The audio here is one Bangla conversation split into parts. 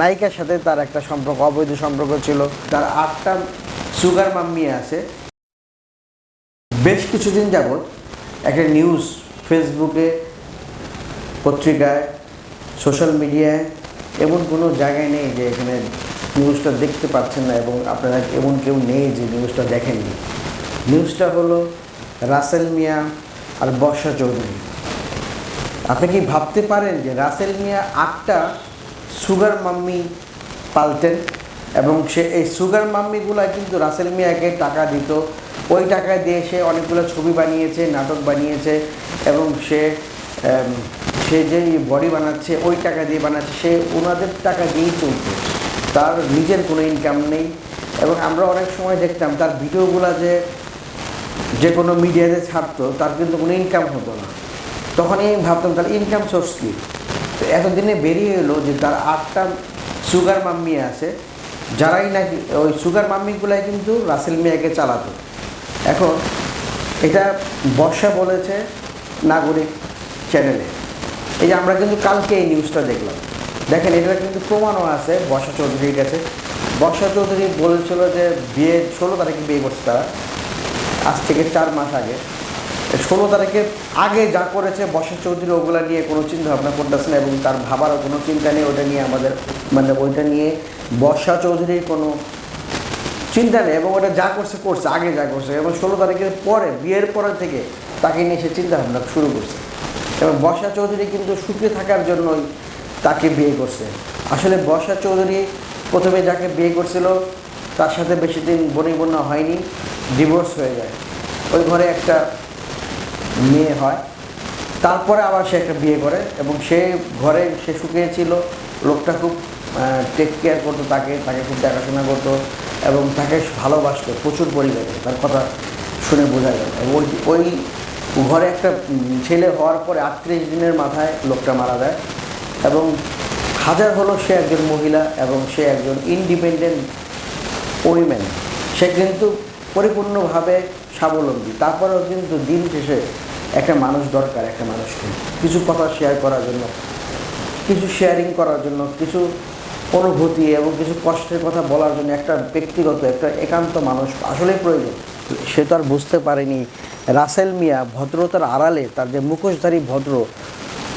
নায়িকার সাথে তার একটা সম্পর্ক, অবৈধ সম্পর্ক ছিল। তার আটটা সুগার মাম্মি আছে। বেশ কিছুদিন যাবৎ একটা নিউজ ফেসবুকে পত্রিকায় সোশ্যাল মিডিয়ায় এমন কোনো জায়গায় নেই যে এখানে নিউজটা দেখতে পাচ্ছেন না এবং আপনারা এমন কেউ নেই যে নিউজটা দেখেননি। নিউজটা হলো রাসেল মিয়া আর বর্ষা চৌধুরী। আপনি কি ভাবতে পারেন যে রাসেল মিয়া আটটা সুগার মাম্মি পালতেন এবং সে এই সুগার মাম্মিগুলা কিন্তু রাসেল মিয়াকে টাকা দিত। ওই টাকা দিয়ে সে অনেকগুলো ছবি বানিয়েছে, নাটক বানিয়েছে এবং সে সে যে বডি বানাচ্ছে, ওই টাকা দিয়ে বানাচ্ছে, সে ওনাদের টাকা দিয়েই চলতো। তার নিজের কোনো ইনকাম নেই এবং আমরা অনেক সময় দেখতাম তার ভিডিওগুলো যে যে কোনো মিডিয়াতে ছাড়তো, তার কিন্তু কোনো ইনকাম হতো না। তখনই আমি ভাবতাম তাহলে ইনকাম সোর্স কী? তো এতদিনে বেরিয়ে এলো যে তার আটটা সুগার মাম্মি আছে, যারাই নাকি ওই সুগার মাম্মিগুলাই কিন্তু রাসেল মিয়াকে চালাতো। এখন এটা বর্ষা বলেছে নাগরিক চ্যানেলে এই যে আমরা কিন্তু কালকে এই নিউজটা দেখলাম। দেখেন এটা কিন্তু প্রমাণও আছে, বর্ষা চৌধুরীর কাছে বর্ষা চৌধুরী বলেছিল যে বিয়ে, ষোলো তারিখে বিয়ে করছে তারা। আজ থেকে চার মাস আগে। ষোলো তারিখে আগে যা করেছে বর্ষা চৌধুরী, ওগুলা নিয়ে কোনো চিন্তা ভাবনা করতেছে না এবং তার ভাবারও কোনো চিন্তা নেই। ওটা নিয়ে আমাদের মানে ওইটা নিয়ে বর্ষা চৌধুরীর কোনো চিন্তা নেই এবং ওটা যা করছে করছে, আগে যা করছে। এবং ষোলো তারিখের পরে, বিয়ের পরে থেকে তাকে নিয়ে সে চিন্তা ভাবনা শুরু করছে। এবং বর্ষা চৌধুরী কিন্তু সুখে থাকার জন্যই তাকে বিয়ে করছে। আসলে বর্ষা চৌধুরী প্রথমে যাকে বিয়ে করছিল, তার সাথে বেশি দিন বনিবন্য হয়নি, ডিভোর্স হয়ে যায়। ওই ঘরে একটা মেয়ে হয়। তারপরে আবার সে একটা বিয়ে করে এবং সে ঘরে সে শুকিয়ে ছিল। লোকটা খুব টেক কেয়ার করতো তাকে তাকে খুব দেখাশোনা করতো এবং তাকে ভালোবাসতো প্রচুর পরিমাণে। তার কথা শুনে বোঝা গেল ওই ওই ঘরে একটা ছেলে হওয়ার পরে আটত্রিশ দিনের মাথায় লোকটা মারা যায় এবং হাজার হলো সে একজন মহিলা এবং সে একজন ইন্ডিপেন্ডেন্ট উইমেন সে কিন্তু পরিপূর্ণভাবে স্বাবলম্বী। তারপরেও কিন্তু দিন শেষে একটা মানুষ দরকার, একটা মানুষকে। কিছু কথা শেয়ার করার জন্য, কিছু শেয়ারিং করার জন্য, কিছু অনুভূতি এবং কিছু কষ্টের কথা বলার জন্য একটা ব্যক্তিগত, একটা একান্ত মানুষ আসলেই প্রয়োজন। সে তো আর বুঝতে পারেনি। রাসেল মিয়া ভদ্রতার আড়ালে, তার যে মুখোশধারী ভদ্র,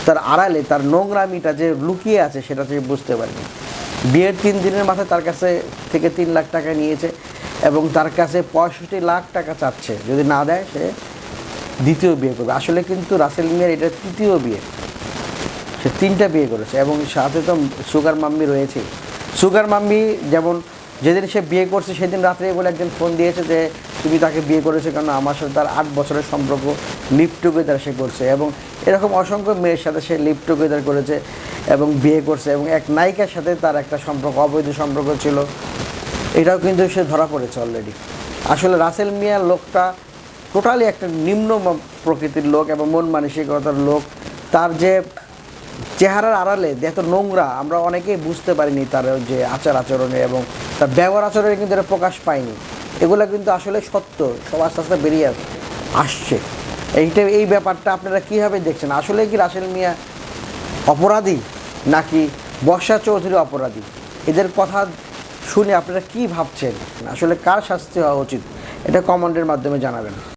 তার আড়ালে, তার নোংরামিটা যে লুকিয়ে আছে, সেটা সে বুঝতে পারেনি। বিয়ের তিন দিনের মাথায় তার কাছে থেকে তিন লাখ টাকা নিয়েছে। এবং তার কাছে পঁয়ষট্টি লাখ টাকা চাচ্ছে। যদি না দেয়, সে দ্বিতীয় বিয়ে করবে। আসলে কিন্তু রাসেল মিয়ার এটা তৃতীয় বিয়ে। সে তিনটা বিয়ে করেছে এবং সাথে তো সুগার মাম্মি রয়েছে। সুগার মাম্মি যেমন যেদিন সে বিয়ে করছে, সেদিন রাত্রে বলে একজন ফোন দিয়েছে যে, তুমি তাকে বিয়ে করেছ কেন? আমার সাথে তার আট বছরের সম্পর্ক, লিভ টুগেদার সে করছে। এবং এরকম অসংখ্য মেয়ের সাথে সে লিভ টুগেদার করেছে এবং বিয়ে করছে এবং এক নায়িকার সাথে তার একটা সম্পর্ক, অবৈধ সম্পর্ক ছিল। এটাও কিন্তু সে ধরা পড়েছে অলরেডি আসলে রাসেল মিয়া লোকটা টোটালি একটা নিম্ন প্রকৃতির লোক এবং মন মানসিকতার লোক। তার যে চেহারার আড়ালে এত নোংরা, আমরা অনেকেই বুঝতে পারিনি তার যে আচার আচরণে এবং তার ব্যবহার আচরণে কিন্তু এটা প্রকাশ পায়নি। এগুলো কিন্তু আসলে সত্য, সব আস্তে আস্তে বেরিয়ে আস- আসছে। এইটা, এই ব্যাপারটা আপনারা কীভাবে দেখছেন? আসলে কি রাসেল মিয়া অপরাধী নাকি বর্ষা চৌধুরী অপরাধী? এদের কথা শুনে আপনারা কি ভাবছেন? আসলে কার শাস্তি হওয়া উচিত? এটা কমেন্টের মাধ্যমে জানাবেন।